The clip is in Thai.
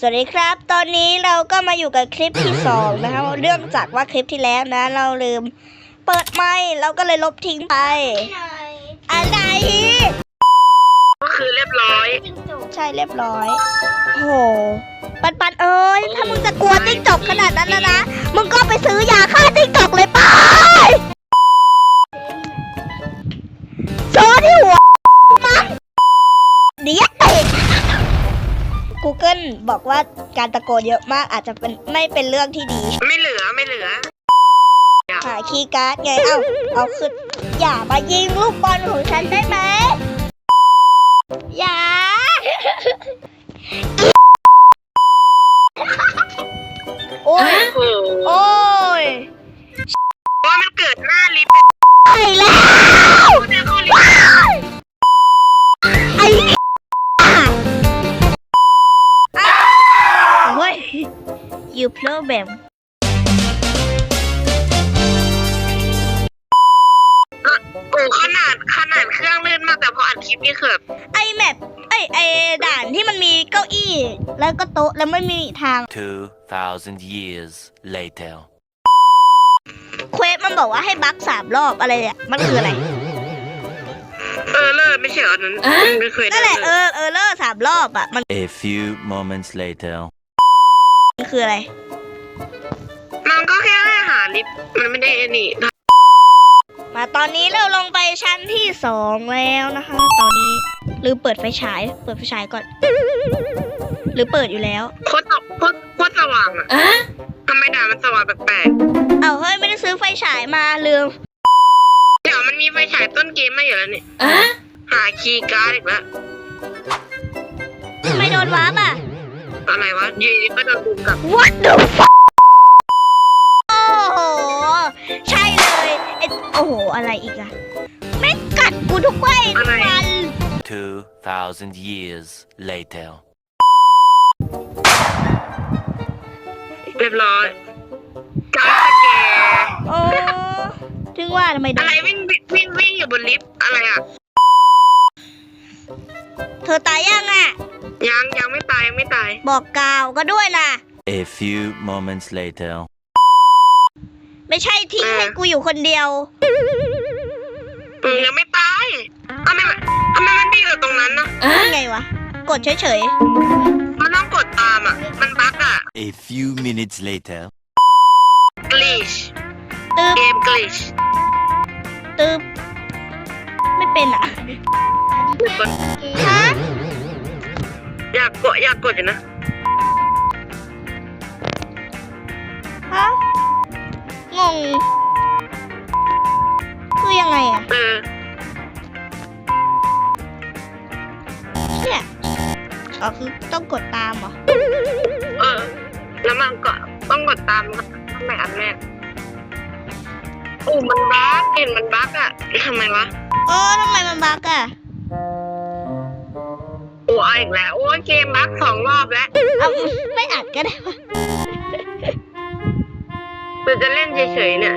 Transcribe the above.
สวัสดีครับ ตอนนี้เราก็มาอยู่กับคลิปที่สองนะคะเรื่องจากว่าคลิปที่แล้วนะ เราลืม เปิดไมค์เราก็เลยลบทิ้งไป อะไรก็คือเรียบร้อย ใช่เรียบร้อยโหปันปันเอ้ยถ้ามึงจะกลัวติ๊กจกขนาดนั้นแล้วนะมึงก็ไปซื้อยาฆ่าติ๊กจกเลยไปโซที่หัวมันเดี๋ยว Google บอกว่าการตะโกนเยอะมากอาจจะเป็นไม่เป็นเรื่องที่ดีไม่เหลือไม่เหลือ หาคีย์การ์ดไงเอ้าเอาขึ้นอย่ามายิงลูกบอลของฉันได้ไหมอย่าโอ้ยโอ้โหโอ้ย you problem โอ้ขนาดขนาดเครื่องเลื่อนมากแต่พออัดคลิปนี่คือแบบไอแมปไอไอด่านที่มันมีเก้าอี้ แล้วก็โต๊ะแล้วไม่มีทาง 2,000 years later. เควสมันบอกว่าให้บักสามรอบอะไรเนี่ยมันคืออะไร เออเลิศไม่ใช่เหรออันนั้นมันไม่เคยนั่นแหละเอเอออเออเลอร์สามรอบอะมัน A few moments later. คืออะไร มันก็แค่ให้หาลิฟต์มันไม่ได้ไอ้นี่มาตอนนี้เราลงไปชั้นที่สองแล้วนะคะ ตอนนี้ลืมเปิดไฟฉาย เปิดไฟฉายก่อน หรือเปิดอยู่แล้วโคตรโคตรโคตรสว่างอะทำไมด่ามันสว่างแปลกเอาเฮ้ยไม่ได้ซื้อไฟฉายมาลืมๆเดี๋ยวมันมีไฟฉายต้นเกมมาอยู่แล้วนี่หาคีย์การ์ดอีกแล้วไม่โดนวาร์ปอะ อะไรวะอยูดีๆก็โดนดูกลับ What the fuck โอ้โห ใช่เลยไอ้โอ้โห อะไรอีกอะแม่งกัดกูทุกวันทุกวัน 2,000 years later. เรียบร้อยการ์ดสแกนโอ้ถึงว่าทำไมโดอะนไรวิ่งวิ่งวิ่งอยู่บนลิฟต์อะไรอะ เธอตายยังอะ ยังยังไม่ตายยังไม่ตาย บอกกล่าวก็ด้วยนะ A few moments later. ไม่ใช่ทิ้งเออให้กูอยู่คนเดียวอืมยังไม่ตายทำไมมันทำไมมันไม่อยู่ตรงนั้นนะยังไงวะ กดเฉยมันต้องกดตามอะ มันบั๊กอะ A few minutes later. glitch ๆตึ๊บเกม glitch ตึ๊บไม่เป็นอะกดฮะอยา กกดอยากกดอยู่นะฮะงง คือยังไงอะเออเนี่ยอ๋อคือต้องกดตามเหรอเออ แล้วมันก็ต้องกดตามทำไมอันแรกโอ้มันบั๊กเห็นมันบั๊กอะทำไมวะโอ้ทำไมมันบั๊กอะโอ้ เอาอีกแล้ว โอ้ยเกมบั๊กสองรอบแล้วเอาไม่อัดก็ได้วะหรือจะเล่นเฉยๆเนี่ย